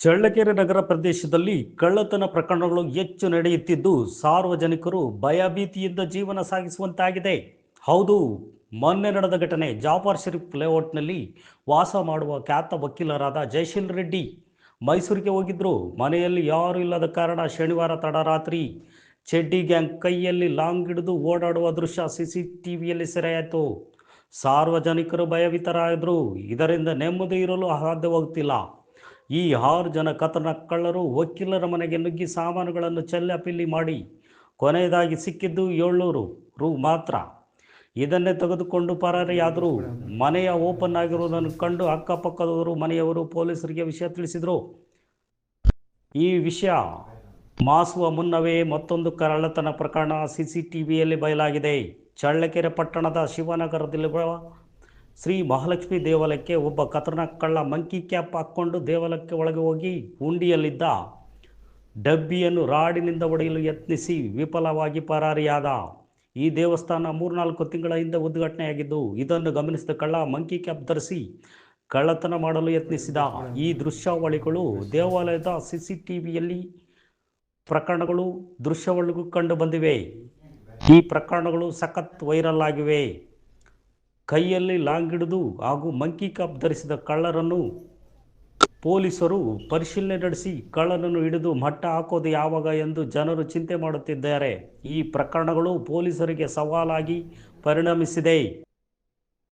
ಚಳ್ಳಕೆರೆ ನಗರ ಪ್ರದೇಶದಲ್ಲಿ ಕಳ್ಳತನ ಪ್ರಕರಣಗಳು ಹೆಚ್ಚು ನಡೆಯುತ್ತಿದ್ದು ಸಾರ್ವಜನಿಕರು ಭಯಭೀತಿಯಿಂದ ಜೀವನ ಸಾಗಿಸುವಂತಾಗಿದೆ. ಹೌದು, ಮೊನ್ನೆ ನಡೆದ ಘಟನೆ ಜಾಫರ್ ಶರೀಫ್ ಲೇಔಟ್ನಲ್ಲಿ ವಾಸ ಮಾಡುವ ಖ್ಯಾತ ವಕೀಲರಾದ ಜಯಶೀಲ್ ರೆಡ್ಡಿ. ಮೈಸೂರಿಗೆ ಹೋಗಿದ್ದರು ಮನೆಯಲ್ಲಿ ಯಾರೂ ಇಲ್ಲದ ಕಾರಣ ಶನಿವಾರ ತಡರಾತ್ರಿ ಚೆಡ್ಡಿ ಗ್ಯಾಂಗ್ ಕೈಯಲ್ಲಿ ಲಾಂಗ್ ಹಿಡಿದು ಓಡಾಡುವ ದೃಶ್ಯ ಸಿ ಸಿ ಟಿ ವಿಯಲ್ಲಿ ಸೆರೆಯಾಯಿತು. ಸಾರ್ವಜನಿಕರು ಭಯಭೀತರಾದರು, ಇದರಿಂದ ನೆಮ್ಮದಿ ಇರಲು ಸಾಧ್ಯವಾಗುತ್ತಿಲ್ಲ ಈ ಆರು ಜನ ಕತನ ಕಳ್ಳರು ವಕೀಲರ ಮನೆಗೆ ನುಗ್ಗಿ ಸಾಮಾನುಗಳನ್ನು ಚೆಲ್ಲಪಿಲ್ಲಿ ಮಾಡಿ, ಕೊನೆಯದಾಗಿ ಸಿಕ್ಕಿದ್ದು ಏಳ್ನೂರು ರು ಮಾತ್ರ. ಇದನ್ನೇ ತೆಗೆದುಕೊಂಡು ಪರಾರಿಯಾದರು. ಮನೆಯ ಓಪನ್ ಆಗಿರುವುದನ್ನು ಕಂಡು ಅಕ್ಕಪಕ್ಕದವರು, ಮನೆಯವರು ಪೊಲೀಸರಿಗೆ ವಿಷಯ ತಿಳಿಸಿದರು. ಈ ವಿಷಯ ಮಾಸುವ ಮುನ್ನವೇ ಮತ್ತೊಂದು ಕರಳತನ ಪ್ರಕರಣ ಸಿಸಿಟಿವಿಯಲ್ಲಿ ಬಯಲಾಗಿದೆ. ಚಳ್ಳಕೆರೆ ಪಟ್ಟಣದ ಶಿವನಗರದಲ್ಲಿರುವ ಶ್ರೀ ಮಹಾಲಕ್ಷ್ಮಿ ದೇವಾಲಯಕ್ಕೆ ಒಬ್ಬ ಕತನ ಕಳ್ಳ ಮಂಕಿ ಕ್ಯಾಪ್ ಹಾಕ್ಕೊಂಡು ದೇವಾಲಯಕ್ಕೆ ಒಳಗೆ ಹೋಗಿ ಹುಂಡಿಯಲ್ಲಿದ್ದ ಡಬ್ಬಿಯನ್ನು ರಾಡಿನಿಂದ ಒಡೆಯಲು ಯತ್ನಿಸಿ ವಿಫಲವಾಗಿ ಪರಾರಿಯಾದ. ಈ ದೇವಸ್ಥಾನ ಮೂರ್ನಾಲ್ಕು ತಿಂಗಳ ಹಿಂದೆ ಉದ್ಘಾಟನೆಯಾಗಿದ್ದು, ಇದನ್ನು ಗಮನಿಸಿದ ಕಳ್ಳ ಮಂಕಿ ಕ್ಯಾಪ್ ಧರಿಸಿ ಕಳ್ಳತನ ಮಾಡಲು ಯತ್ನಿಸಿದ. ಈ ದೃಶ್ಯಾವಳಿಗಳು ದೇವಾಲಯದ ಸಿ ಸಿ ಟಿ ವಿಯಲ್ಲಿ ಪ್ರಕರಣಗಳು ದೃಶ್ಯಾವಳಿಗೂ ಕಂಡು ಬಂದಿವೆ. ಈ ಪ್ರಕರಣಗಳು ಸಖತ್ ವೈರಲ್ ಆಗಿವೆ. ಕೈಯಲ್ಲಿ ಲಾಂಗ್ ಹಿಡಿದು ಹಾಗೂ ಮಂಕಿ ಕಪ್ ಧರಿಸಿದ ಕಳ್ಳರನ್ನು ಪೊಲೀಸರು ಪರಿಶೀಲನೆ ನಡೆಸಿ ಕಳ್ಳನನ್ನು ಹಿಡಿದು ಮಟ್ಟ ಹಾಕೋದು ಯಾವಾಗ ಎಂದು ಜನರು ಚಿಂತೆ ಮಾಡುತ್ತಿದ್ದಾರೆ. ಈ ಪ್ರಕರಣಗಳು ಪೊಲೀಸರಿಗೆ ಸವಾಲಾಗಿ ಪರಿಣಮಿಸಿದೆ.